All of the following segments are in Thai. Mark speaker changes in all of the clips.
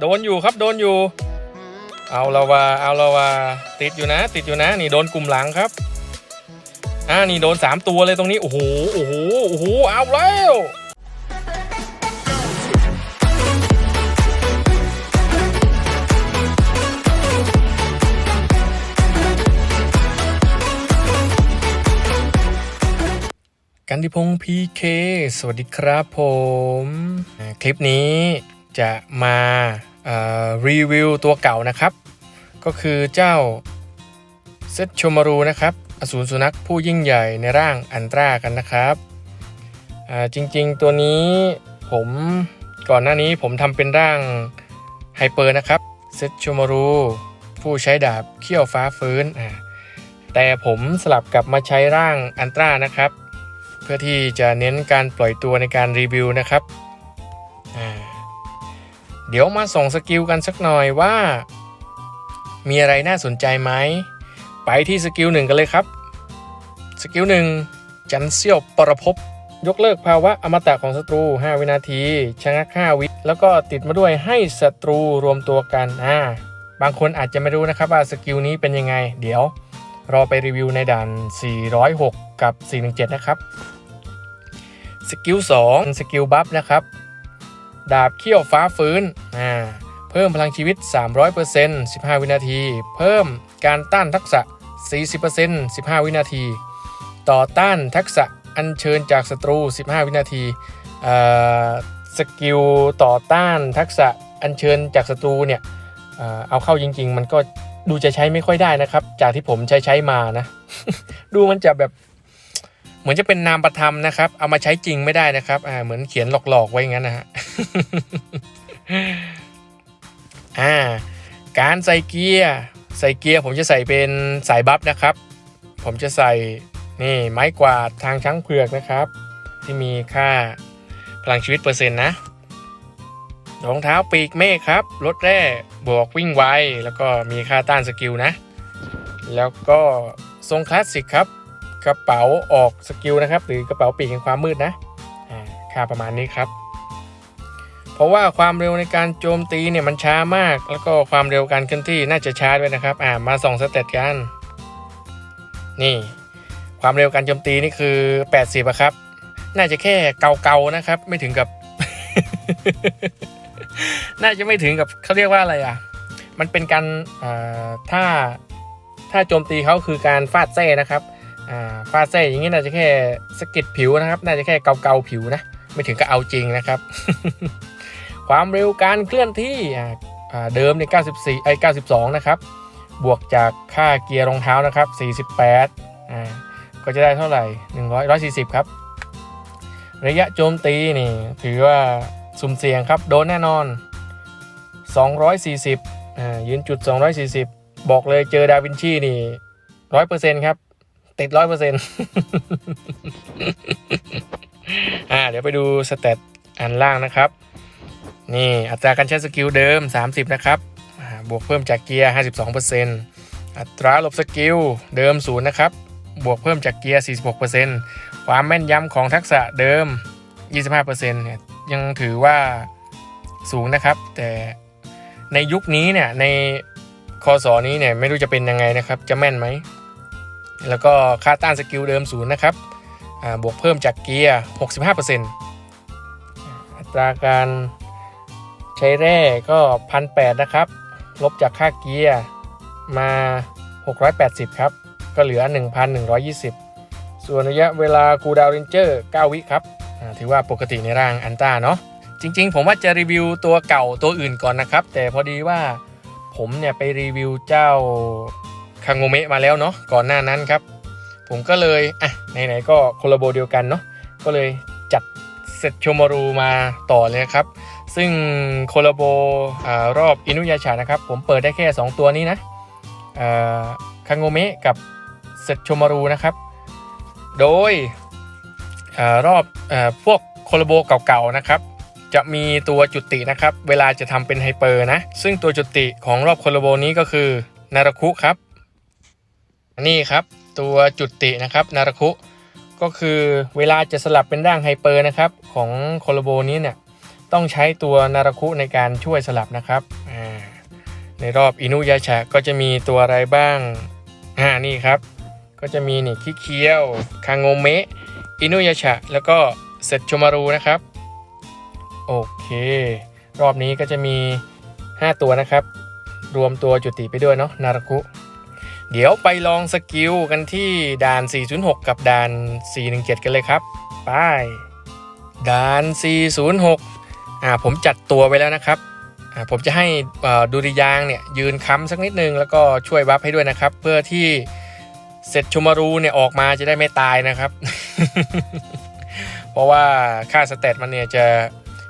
Speaker 1: โดนอยู่ครับโดนอยู่ เอาละว่าเอาละว่าติดอยู่นะ ติดอยู่นะ นี่โดนกลุ่มหลังครับอ่านี่โดนสามตัวเลยตรงนี้โอ้โหโอ้โหโอ้โหเอาแล้วกันติพงศ์พีเค สวัสดีครับผม คลิปนี้จะมา รีวิวตัวเก่านะครับ ก็คือเจ้าเซตชมารูนะครับอสูรสุนัขผู้ยิ่งใหญ่ในร่างอันตรากันนะครับจริงๆตัวนี้ผมก่อนหน้านี้ผมทำเป็นร่างไฮเปอร์นะครับเซตชมารูผู้ใช้ดาบเขี้ยวฟ้าฟื้นแต่ผมสลับกลับมาใช้ร่างอันตรานะครับ เพื่อที่จะเน้นการปล่อยตัวในการรีวิวนะครับอ่า เดี๋ยวมาส่งสกิลกันสักหน่อยว่า มีอะไรน่าสนใจไหม ไปที่สกิลหนึ่งกันเลยครับ สกิลหนึ่งจันเซียวปรภพยกเลิกภาวะอมตะของศัตรู 5 วินาทีชะงัก5วิ แล้วก็ติดมาด้วยให้ศัตรูรวมตัวกันอ่าบางคนอาจจะไม่รู้นะครับว่าสกิลนี้เป็นยังไง เดี๋ยวรอไปรีวิวในด่าน 406 กับ 417 นะครับ สกิล 2 สกิลบัฟนะครับ ดาบเขี้ยวฟ้าฟื้นอ่าเพิ่มพลังชีวิต 300% 15 วินาที เพิ่มการต้านทักษะ 40% 15 วินาที ต่อต้านทักษะอัญเชิญจากศัตรู 15 วินาทีสกิลต่อต้านทักษะอัญเชิญจากศัตรูเนี่ยเอาเข้าจริง ๆ มันก็ดูจะใช้ไม่ค่อยได้นะครับ จากที่ผมใช้ใช้มานะ ดูมันจะแบบเหมือนจะเป็นนามประธรรมนะครับ เอามาใช้จริงไม่ได้นะครับเหมือนเขียนหลอกๆไว้อย่างนั้นนะฮะ อ่าการใส่เกียร์ใส่เกียร์ผมจะใส่เป็นสายบัฟนะครับ ผมจะใส่นี่ไม้กวาดทางช้างเผือกนะครับ ที่มีค่าพลังชีวิตเปอร์เซ็นต์นะรองเท้าปีกเมฆครับรถแร่บวกวิ่งไวแล้วก็มีค่าต้านสกิลนะ แล้วก็ทรงคลาสสิกครับ กระเป๋าออกสกิลนะครับ หรือกระเป๋าปีกแห่งความมืดนะอ่าค่าประมาณนี้ครับ ราะว่าความเร็วในการโจมตีเนี่ยมันช้ามาก แล้วก็ความเร็วการเคลื่อนที่น่าจะช้าด้วยนะครับ อ่ามาส่องสเตตกัน นี่ ความเร็วการโจมตีนี่คือ 80อะครับ น่าจะแค่เกาๆนะครับ ไม่ถึงกับ น่าจะไม่ถึงกับเขาเรียกว่าอะไรอะ มันเป็นการอ่าถ้าถ้าโจมตีเขาคือการฟาดแส้นะครับอ่าฟาดแส้อย่างนี้น่าจะแค่สกิดผิวนะครับ น่าจะแค่เกาๆผิวนะ ไม่ถึงกับเอาจริงนะครับ ความเร็วการเคลื่อนที่เดิมเนี่ย94ไอ้92 นะครับ บวกจากค่าเกียร์รองเท้านะครับ 48อ่าก็จะได้เท่าไหร่ 100 140 ครับ ระยะโจมตีนี่ถือว่าสุ่มเสี่ยงครับ โดนแน่นอน 240อ่ายืนจุด 240 บอกเลยเจอดาวินชีนี่100%ครับ ติด100%อ่าเดี๋ยวไปดูสเตตอันล่างนะครับ นี่อัตราการใช้สกิลเดิม 30 นะครับ บวกเพิ่มจากเกียร์ 52%อัตราหลบสกิลเดิม 0 นะครับ บวกเพิ่มจากเกียร์ 46%ความแม่นยำของทักษะเดิม 25%เนี่ยยังถือว่าสูงนะครับ แต่ในยุคนี้เนี่ยในคอสอนี้เนี่ยไม่รู้จะเป็นยังไงนะครับ จะแม่นไหม แล้วก็ค่าต้านสกิลเดิม 0 นะครับ บวกเพิ่มจากเกียร์ 65%อัตราการ ใช้แร่ก็พันแนะครับ ลบจากค่าเกียร์มา 680 ครับ ก็เหลือ 1,120 ส่วนระยะเวลาคูดาวเรนเจอร์ 9 วิครับถือว่าปกติในร่างอันต้าเนาะจริง ๆ ผมว่าจะรีวิวตัวเก่าตัวอื่นก่อนนะครับ แต่พอดีว่าผมเนี่ยไปรีวิวเจ้าคังโงเมะมาแล้วเนาะก่อนหน้านั้นครับ ผมก็เลยอะไหนๆก็โคลาโบเดียวกันเนาะก็เลยจัดเซตโชมารูมาต่อเลยครับ ซึ่งโคลาโบอรอบอินุยาชานะครับ ผมเปิดได้แค่ 2 ตัวนี้นะอ่าคังโงเมะกับเซตชมารูนะครับ โดยอรอบอพวกโคลาโบเก่าๆนะครับ จะมีตัวจุตินะครับ เวลาจะทำเป็นไฮเปอร์นะ ซึ่งตัวจุติของรอบโคลาโบนี้ก็คือนาราคุครับ นี่ครับตัวจุตินะครับนาราคุก็คือเวลาจะสลับเป็นร่างไฮเปอร์นะครับของโคลาโบนี้เนี่ย ต้องใช้ตัวนาราคุในการช่วยสลับนะครับในรอบอินุยาชะก็จะมีตัวอะไรบ้างอ่านี่ครับ ก็จะมีนี่คิเคียวคางโงเมะอินุยาชะแล้วก็เซตชมารูนะครับ โอเค รอบนี้ก็จะมี 5 ตัวนะครับ รวมตัวจุติไปด้วยเนาะนาราคุเดี๋ยวไปลองสกิลกันที่ด่าน 406 กับด่าน 417 กันเลยครับ ไป ด่าน 406 อ่าผมจัดตัวไว้แล้วนะครับอ่าผมจะให้ดูริยางเนี่ยยืนค้ำสักนิดนึงแล้วก็ช่วยบัฟให้ด้วยนะครับ เพื่อที่เสร็จชมารูเนี่ยออกมาจะได้ไม่ตายนะครับ เพราะว่าค่าสเตตมันเนี่ยจะ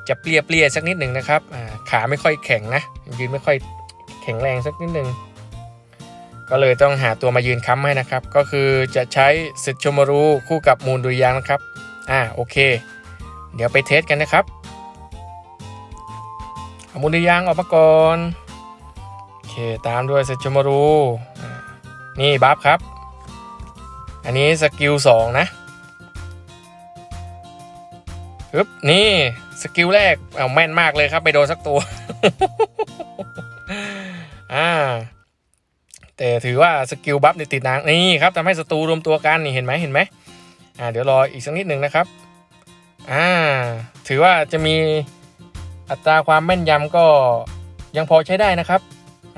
Speaker 1: จะเปรี้ยเปรี้ยสักนิดหนึ่งนะครับอ่าขาไม่ค่อยแข็งนะ ยืนไม่ค่อยแข็งแรงสักนิดหนึ่งก็เลยต้องหาตัวมายืนค้ำให้นะครับ ก็คือจะใช้เซตชมารูคู่กับมูลดุริยางนะครับอ่าโอเค เดี๋ยวไปเทสกันนะครับ มูลดุริยางออกมาก่อนโอเคตามด้วยเซตชมารูนี่บัฟครับ อันนี้สกิลสองนะปึ๊บนี่สกิลแรกเอาแม่นมากเลยครับไม่โดนสักตัวอ่าแต่ถือว่าสกิลบัฟในติดนางนี่ครับทำให้ศัตรูรวมตัวกันนี่เห็นไหมเห็นไหมอ่าเดี๋ยวรออีกสักนิดหนึ่งนะครับอ่าถือว่าจะมี อัตราความแม่นยำก็ยังพอใช้ได้นะครับ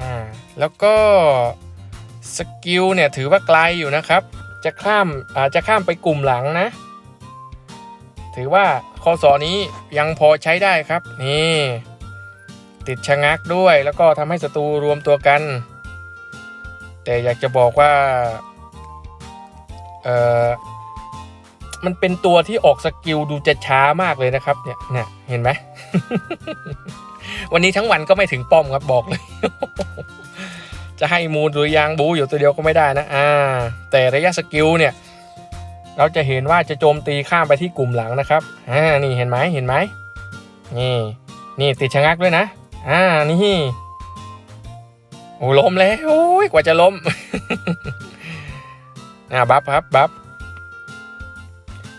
Speaker 1: อ่าแล้วก็สกิลเนี่ยถือว่าไกลอยู่นะครับ จะข้ามอาจะข้ามไปกลุ่มหลังนะ ถือว่าข้อสอนี้ยังพอใช้ได้ครับ นี่ติดชะงักด้วยแล้วก็ทำให้ศัตรูรวมตัวกัน แต่อยากจะบอกว่าเอ่อ มันเป็นตัวที่ออกสกิลดูจะช้ามากเลยนะครับ เนี่ยเนี่ยเห็นไหม วันนี้ทั้งวันก็ไม่ถึงป้อมครับบอกเลย จะให้มูลหรือยางบูอยู่ตัวเดียวก็ไม่ได้นะ อ่า แต่ระยะสกิลเนี่ย เราจะเห็นว่าจะโจมตีข้ามไปที่กลุ่มหลังนะครับ อ่า นี่เห็นไหมเห็นไหม นี่ นี่ติดชะงักด้วยนะ อ่า นี่โอ้ล้มแล้ว โอ้ยกว่าจะล้ม อ่าบัฟครับบัฟ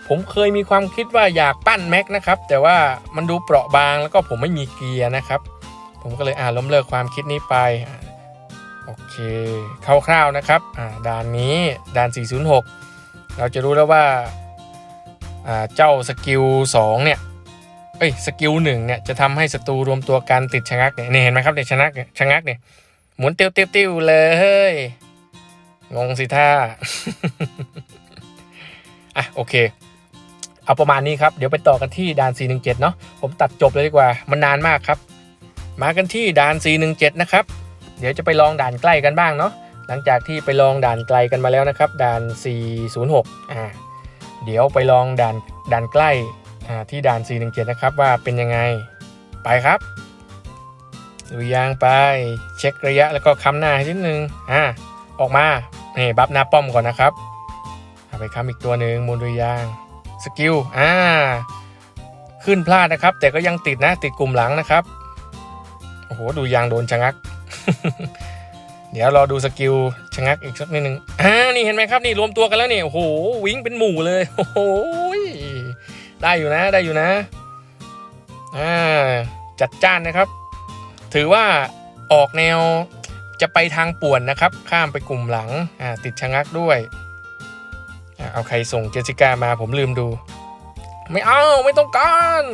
Speaker 1: ผมเคยมีความคิดว่าอยากปั้นแม็กนะครับ แต่ว่ามันดูเปราะบางแล้วก็ผมไม่มีเกียร์นะครับ ผมก็เลยอ่าล้มเลิกความคิดนี้ไปโอเคคร่าวๆนะครับอ่าด่านนี้ด่าน 406 เราจะรู้แล้วว่าอ่าเจ้าสกิล2เนี่ยเอ้ยสกิลหนึ่งเนี่ยจะทำให้ศัตรูรวมตัวกันติดชะงักเนี่ยนี่เห็นไหมครับเนี่ยชะงักเนี่ยชะงักเนี่ยหมุนเตี้ยวเตี้ยวเตี้ยวเลยงงสิท่าอะโอเค เอาประมาณนี้ครับ เดี๋ยวไปต่อกันที่ด่าน 417 เนาะผมตัดจบเลยดีกว่า มันนานมากครับ มากันที่ด่าน 417 นะครับ เดี๋ยวจะไปลองด่านใกล้กันบ้างเนาะ หลังจากที่ไปลองด่านไกลกันมาแล้วนะครับ ด่าน 406 อ่า เดี๋ยวไปลองด่านด่านใกล้ อ่า ที่ด่าน 417 นะครับ ว่าเป็นยังไง ไปครับดูยางไป เช็คระยะแล้วก็ค้ำหน้าให้นิดนึง อ่า ออกมานี่บัฟหน้าป้อมก่อนนะครับเอาไปค้ำอีกตัวหนึ่งมูลดูยาง สกิลอ่าขึ้นพลาดนะครับ แต่ก็ยังติดนะติดกลุ่มหลังนะครับโอ้โหดูยางโดนชะงัก เดี๋ยวรอดูสกิลชะงักอีกสักนิดนึงอ่านี่เห็นไหมครับนี่รวมตัวกันแล้วนี่โอ้โหวิ่งเป็นหมู่เลยโอ้โหได้อยู่นะได้อยู่นะอ่าจัดจ้านนะครับ ถือว่าออกแนวจะไปทางป่วนนะครับ ข้ามไปกลุ่มหลังอ่าติดชะงักด้วย เอาใครส่งเจสิก้ามาผมลืมดู ไม่เอาไม่ต้องการ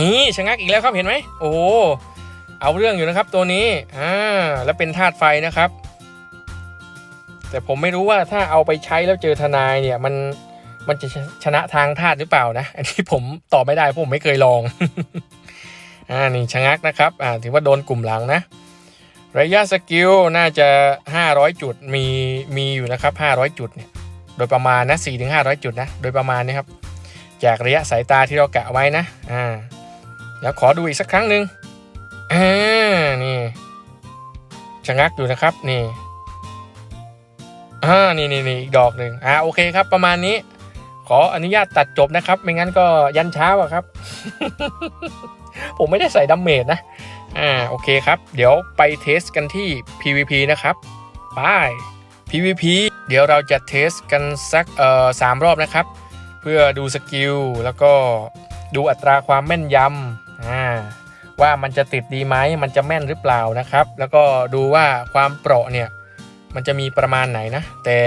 Speaker 1: นี่ชะงักอีกแล้วครับเห็นไหมโอ้เอาเรื่องอยู่นะครับตัวนี้อ่าแล้วเป็นธาตุไฟนะครับ แต่ผมไม่รู้ว่าถ้าเอาไปใช้แล้วเจอทนายเนี่ย มันมันจะชชนะทางธาตุหรือเปล่านะ อันนี้ผมตอบไม่ได้เพราะผมไม่เคยลอง อ่านี่ชะงักนะครับ อ่าถือว่าโดนกลุ่มหลังนะ ระยะสกิลน่าจะ 500 จุดมีมีอยู่นะครับ 500 จุดเนี่ยโดยประมาณนะ4ถึง500จุดนะโดยประมาณนี้ครับ จากระยะสายตาที่เรากะไว้นะอ่าแล้วขอดูอีกสักครั้งหนึ่งอ่านี่ชะงักอยู่นะครับนี่อ่านี่นี่นี่อีกดอกหนึ่งอ่าโอเคครับประมาณนี้ ขออนุญาตตัดจบนะครับ ไม่งั้นก็ยันเช้าอะครับ ผมไม่ได้ใส่ดัมเมจนะ อ่าโอเคครับ เดี๋ยวไปเทสกันที่ PVP นะครับไป PVP เดี๋ยวเราจะเทสกันสักเอ่อสามรอบนะครับ เพื่อดูสกิลแล้วก็ดูอัตราความแม่นยำอ่าว่ามันจะติดดีไหมมันจะแม่นหรือเปล่านะครับ แล้วก็ดูว่าความเปราะเนี่ยมันจะมีประมาณไหนนะ แต่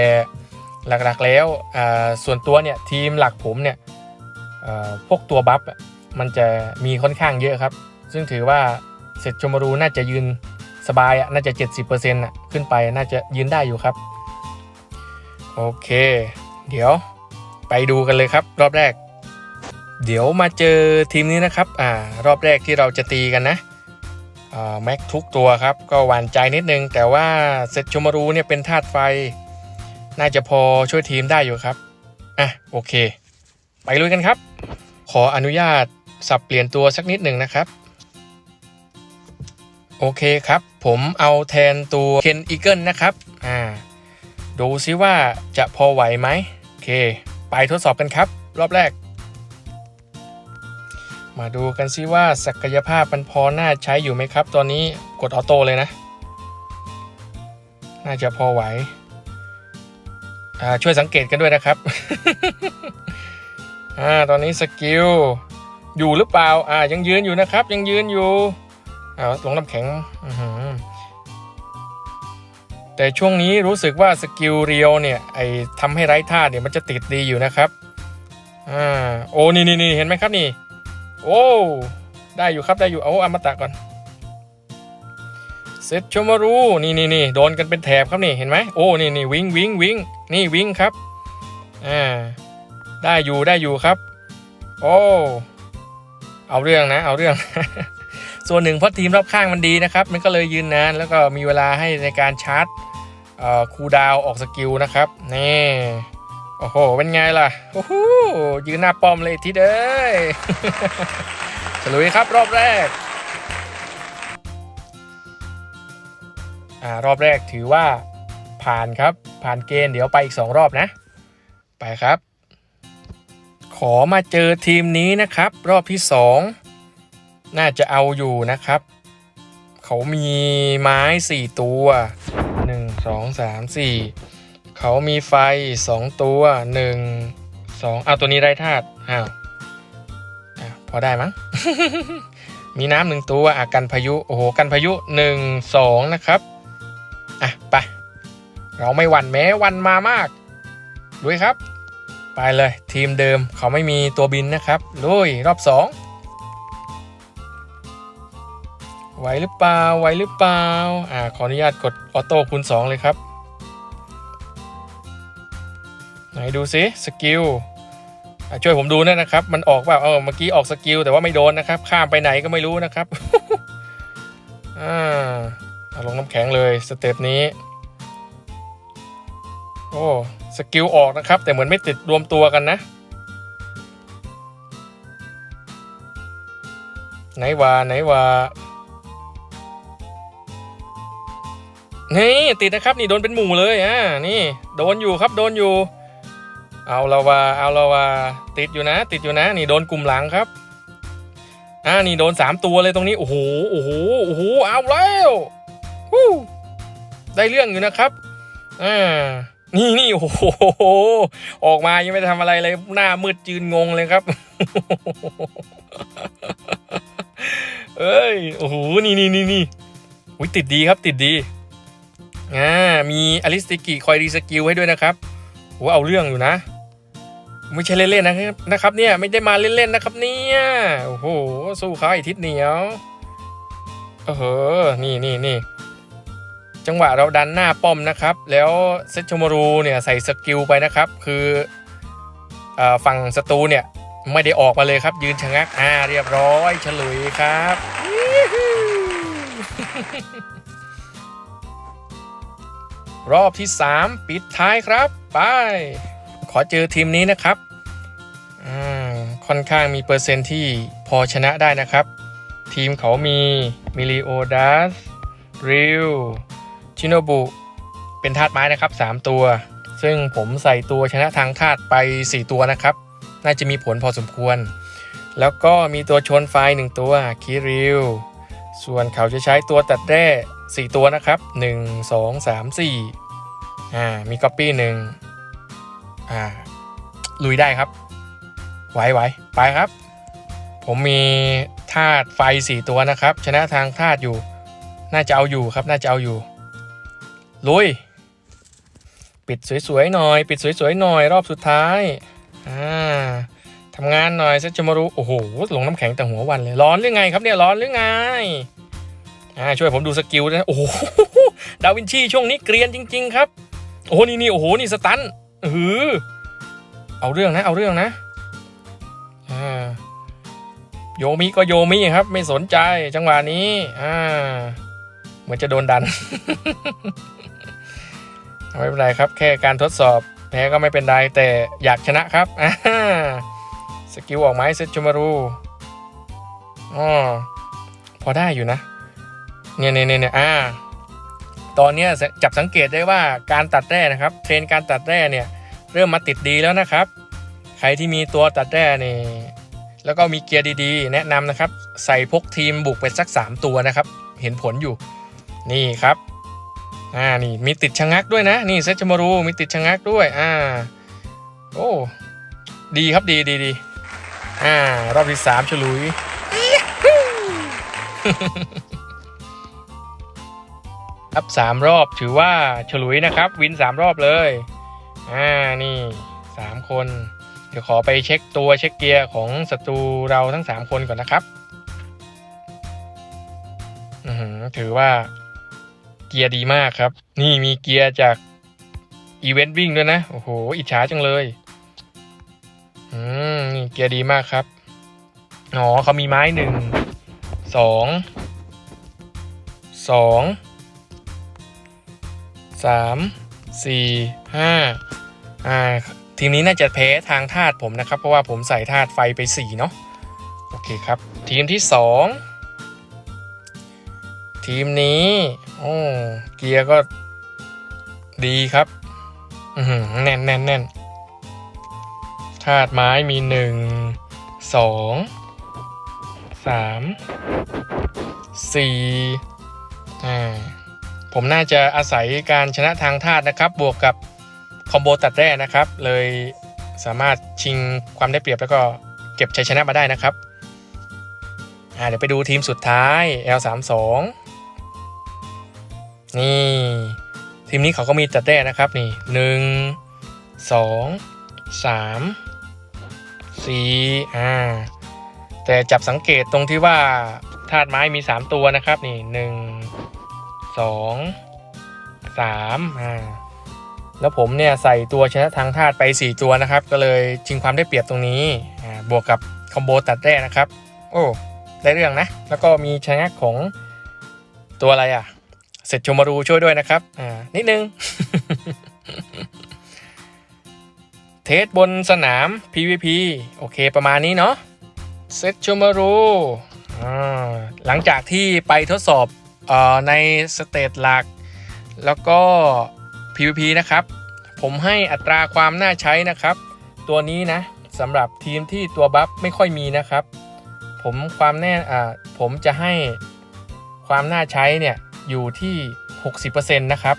Speaker 1: หลักๆแล้วส่วนตัวเนี่ยทีมหลักผมเนี่ยพวกตัวบัฟมันจะมีค่อนข้างเยอะครับ ซึ่งถือว่า เสร็จชมรูน่าจะยืนสบายอะน่าจะ 70%อะขึ้นไปน่าจะยืนได้อยู่ครับ โอเค เดี๋ยวไปดูกันเลยครับ รอบแรก เดี๋ยวมาเจอทีมนี้นะครับอ่ารอบแรกที่เราจะตีกันนะอ่าแม็กทุกตัวครับ ก็หวานใจนิดนึง แต่ว่าเซตชมรูเนี่ยเป็นธาตุไฟ น่าจะพอช่วยทีมได้อยู่ครับ อะ โอเค ไปลุยกันครับ ขออนุญาตสับเปลี่ยนตัวสักนิดหนึ่งนะครับ โอเคครับ ผมเอาแทนตัวเคนอีเกิลนะครับอ่าดูซิว่าจะพอไหวไหมโอเค ไปทดสอบกันครับ รอบแรก มาดูกันซิว่าศักยภาพมันพอน่าใช้อยู่ไหมครับ ตอนนี้กดออโต้เลยนะ น่าจะพอไหวอ่าช่วยสังเกตกันด้วยนะครับอ่าตอนนี้สกิลอยู่หรือเปล่าอ่ายังยืนอยู่นะครับ ยังยืนอยู่ อ่าลงน้ำแข็งแต่ช่วงนี้รู้สึกว่าสกิลเรียวเนี่ยไอทำให้ไร้ท่าเนี่ยมันจะติดดีอยู่นะครับอ่าโอ้นี่นี่นี่เห็นไหมครับนี่ โอ้ได้อยู่ครับได้อยู่เอาอมตะก่อนเซตชมารูนี่นี่นี่โดนกันเป็นแถบครับนี่เห็นไหมโอ้นี่นี่วิ่งวิ่งวิ่งนี่วิ่งครับอ่าได้อยู่ได้อยู่ครับ โอ้เอาเรื่องนะ เอาเรื่อง ส่วนหนึ่งเพราะทีมรอบข้างมันดีนะครับ มันก็เลยยืนนานแล้วก็มีเวลาให้ในการชาร์จคูดาวออกสกิลนะครับนี่โอ้โห เป็นไงล่ะ โอ้โห ยืนหน้าป้อมเลยทีเด้ยฉลุยครับรอบแรก อ่า รอบแรกถือว่าผ่านครับ ผ่านเกณฑ์เดี๋ยวไปอีก 2 รอบนะ ไปครับ ขอมาเจอทีมนี้นะครับ รอบที่ 2 น่าจะเอาอยู่นะครับ เขามีไม้4ตัว1 2 3 4เขามีไฟ2ตัว1 2เอาตัวนี้ไรธาตุอ้าวพอได้มั้งมีน้ำหนึ่งตัวอะกันพายุ โอ้โห กันพายุ1 2นะครับ อะ ไป เราไม่หวั่นแม้วันมามากลุยครับ ไปเลยทีมเดิมเขาไม่มีตัวบินนะครับ ลุยรอบ2 ไหวหรือเปล่าไหวหรือเปล่าอ่าขออนุญาตกดออโต้คูณ2 เลยครับ ไหนดูซิสกิลช่วยผมดูด้วยนะครับ มันออกว่าเออเมื่อกี้ออกสกิลแต่ว่าไม่โดนนะครับ ข้ามไปไหนก็ไม่รู้นะครับอ่าเอาลงน้ำแข็งเลยสเต็ปนี้ โอ้สกิลออกนะครับ แต่เหมือนไม่ติดรวมตัวกันนะ ไหนว่าไหนว่า นี่ติดนะครับนี่โดนเป็นหมู่เลยอ่านี่โดนอยู่ครับโดนอยู่ เอาละว่าเอาละว่าติดอยู่นะ ติดอยู่นะ นี่โดนกลุ่มหลังครับอ่านี่โดนสามตัวเลยตรงนี้โอ้โหโอ้โหโอ้โหเอาแล้วฮู้ได้เรื่องอยู่นะครับอ่านี่นี่โอ้โหออกมายังไม่ได้ทำอะไรเลยหน้ามืดจืนงงเลยครับเอ้ยโอ้โหนี่นี่นี่นี่ติดดีครับติดดี อ่ามีอลิสติกิคอยรีสกิลให้ด้วยนะครับโหเอาเรื่องอยู่นะ ไม่ใช่เล่นๆนะครับนะครับเนี่ยไม่ได้มาเล่นๆนะครับเนี่ยโอ้โหสู้เขาอ้ทิศเหนียวเออนี่นี่นี่จังหวะเราดันหน้าป้อมนะครับ แล้วเซตชมารูเนี่ยใส่สกิลไปนะครับ คืออฝั่งศัตรูเนี่ยไม่ได้ออกมาเลยครับ ยืนชะงักอ่าเรียบร้อย ฉลุยครับ รอบที่ 3 ปิดท้ายครับ ไป ขอเจอทีมนี้นะครับค่อนข้างมีเปอร์เซ็นต์ที่พอชนะได้นะครับ ทีมเขามีมิลิโอดัสริวชิโนบุ เป็นธาตุไม้นะครับ 3 ตัว ซึ่งผมใส่ตัวชนะทางธาตุไป 4 ตัวนะครับ น่าจะมีผลพอสมควร แล้วก็มีตัวชนไฟ1ตัวคิริว ส่วนเขาจะใช้ตัวตัดแร่ 4 ตัวนะครับ 1 2 3 4อ่ามีก๊อปปี้หนึ่งอ่าลุยได้ครับ ไหวไหวไปครับ ผมมีธาตุไฟสี่ตัวนะครับ ชนะทางธาตุอยู่ น่าจะเอาอยู่ครับ น่าจะเอาอยู่ ลุย ปิดสวยๆหน่อย ปิดสวยๆหน่อย รอบสุดท้ายอ่าทำงานหน่อยเซจะมารู้ โอ้โห ลงน้ำแข็งแต่หัววันเลย ร้อนหรือไงครับเนี่ย ร้อนหรือไง ช่วยผมดูสกิลนะโอ้โหดาวินชีช่วงนี้เกรียนจริง ๆ ครับ โอ้โหนี่นี่โอ้โหนี่สตันเออเอาเรื่องนะ เอาเรื่องนะอ่าโยมิก็โยมิครับ ไม่สนใจจังหวะนี้อ่าเหมือนจะโดนดันไม่เป็นไรครับ แค่การทดสอบแพ้ก็ไม่เป็นไรแต่อยากชนะครับอ่าสกิลออกไหมเซจูมารูอ๋อพอได้อยู่นะ เนี่ยเนี่ยเนี่ยอ่าตอนนี้จับสังเกตได้ว่าการตัดแร่นะครับ เทรนการตัดแร่เนี่ยเริ่มมาติดดีแล้วนะครับ ใครที่มีตัวตัดแร่นี่แล้วก็มีเกียร์ดีๆ แนะนำนะครับ ใส่พกทีมบุกไปสัก 3 ตัวนะครับ เห็นผลอยู่นี่ครับอ่านี่มีติดชะงักด้วยนะ นี่เซจมารูมีติดชะงักด้วยอ่าโอ้ดีครับดีดีดีอ่ารอบที่สามฉลุย ครับสามรอบถือว่าฉลุยนะครับ วินสามรอบเลยอ่านี่สามคน เดี๋ยวขอไปเช็คตัวเช็คเกียร์ของศัตรูเราทั้งสามคนก่อนนะครับอถือว่าเกียร์ดีมากครับ นี่มีเกียร์จากอีเวนต์วิ่งด้วยนะ โอ้โห อิจฉาจังเลย อืมนี่เกียร์ดีมากครับ อ๋อเขามีไม้หนึ่ง สอง สอง สามสี่ห้าอ่าทีมนี้น่าจะแพ้ทางธาตุผมนะครับ เพราะว่าผมใส่ธาตุไฟไปสี่เนาะโอเคครับ ทีมที่สองทีมนี้โอ้เกียร์ก็ดีครับแน่นแน่นแน่นธาตุไม้มีหนึ่งสองสามสี่อ่า ผมน่าจะอาศัยการชนะทางธาตุนะครับ บวกกับคอมโบตัดแร่นะครับ เลยสามารถชิงความได้เปรียบแล้วก็เก็บชัยชนะมาได้นะครับเดี๋ยวไปดูทีมสุดท้าย L32 นี่ ทีมนี้เขาก็มีตัดแร่นะครับนี่หนึ่งสองสามสี่อ่าแต่จับสังเกตตรงที่ว่าธาตุไม้มี 3 ตัวนะครับนี่หนึ่ง สองสามอ่าแล้วผมเนี่ยใส่ตัวชนะทางธาตุไป 4 ตัวนะครับ ก็เลยชิงความได้เปรียบตรงนี้อ่าบวกกับคอมโบตัดแร่นะครับ โอ้ได้เรื่องนะ แล้วก็มีชนะของตัวอะไรอะ เสร็จชมารูช่วยด้วยนะครับอ่านิดนึง เทสบนสนาม PVP โอเคประมาณนี้เนาะเซตชมารูอ่าหลังจากที่ไปทดสอบ ในสเตจหลัก แล้วก็ PVP นะครับ ผมให้อัตราความน่าใช้นะครับ ตัวนี้นะสำหรับทีมที่ตัวบัฟไม่ค่อยมีนะครับ ผมความแน่อ่าผมจะให้ความน่าใช้เนี่ยอยู่ที่ 60%นะครับ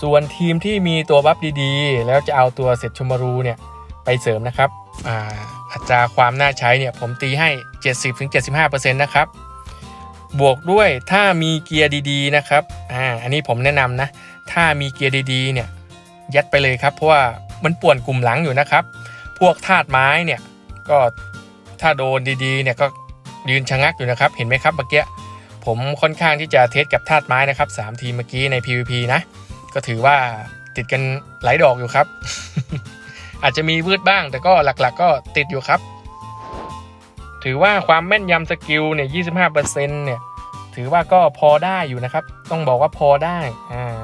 Speaker 1: ส่วนทีมที่มีตัวบัฟดีๆ แล้วจะเอาตัวเสร็จชมารูเนี่ยไปเสริมนะครับอ่าอัตราความน่าใช้เนี่ยผมตีให้ 70-75%นะครับ บวกด้วยถ้ามีเกียร์ดีๆนะครับอ่าอันนี้ผมแนะนำนะ ถ้ามีเกียร์ดีๆเนี่ยยัดไปเลยครับเพราะว่ามันป่วนกลุ่มหลังอยู่นะครับ พวกธาตุไม้เนี่ยก็ถ้าโดนดีๆเนี่ยก็ยืนชะงักอยู่นะครับ เห็นไหมครับเมื่อกี้ผมค่อนข้างที่จะเทสกับธาตุไม้นะครับ3ทีเมื่อกี้ใน PVP นะ ก็ถือว่าติดกันหลายดอกอยู่ครับ อาจจะมีวืดบ้างแต่ก็หลักๆก็ติดอยู่ครับ ถือว่าความแม่นยำสกิลเนี่ย25เนี่ย ถือว่าก็พอได้อยู่นะครับ ต้องบอกว่าพอได้อ่า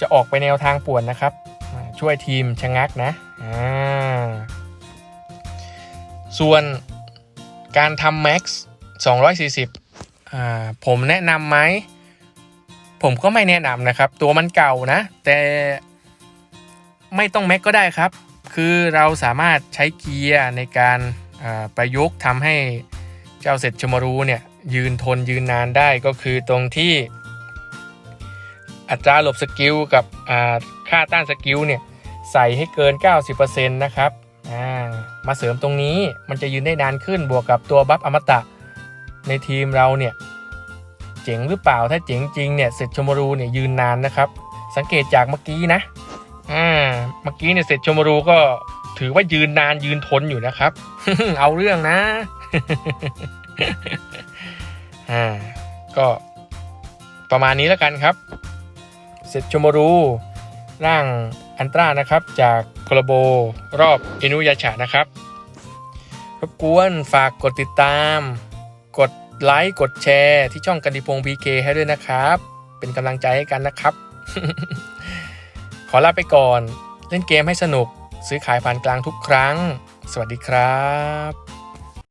Speaker 1: จะออกไปแนวทางป่วนนะครับ ช่วยทีมชะงักนะอ่าส่วนการทำแม็กซ์240อ่าผมแนะนำไหม ผมก็ไม่แนะนำนะครับ ตัวมันเก่านะ แต่ไม่ต้องแม็กก็ได้ครับ คือเราสามารถใช้เกียร์ในการ ประยุกต์ทำให้เจ้าเสร็จชมารูเนี่ยยืนทนยืนนานได้ก็คือตรงที่อัตราหลบสกิลกับค่าต้านสกิลเนี่ยใส่ให้เกิน 90%นะครับมาเสริมตรงนี้มันจะยืนได้นานขึ้นบวกกับตัวบัฟอมตะในทีมเราเนี่ยเจ๋งหรือเปล่าถ้าเจ๋งจริงเนี่ยเสร็จชมรูเนี่ยยืนนานนะครับ สังเกตจากเมื่อกี้นะอ่าเมื่อกี้เนี่ยเสร็จชมรูก็ ถือว่ายืนนานยืนทนอยู่นะครับ เอาเรื่องนะ อ่า ก็ประมาณนี้แล้วกันครับ เสร็จชมรูร่างอันตรานะครับ จากโคลโบรอบอินุยาชะนะครับ รบกวนฝากกดติดตาม กดไลค์ กดแชร์ ที่ช่องกันดิพงพีเคให้ด้วยนะครับ เป็นกำลังใจให้กันนะครับ ขอลาไปก่อน เล่นเกมให้สนุก ซื้อขายผ่านกลางทุกครั้ง สวัสดีครับ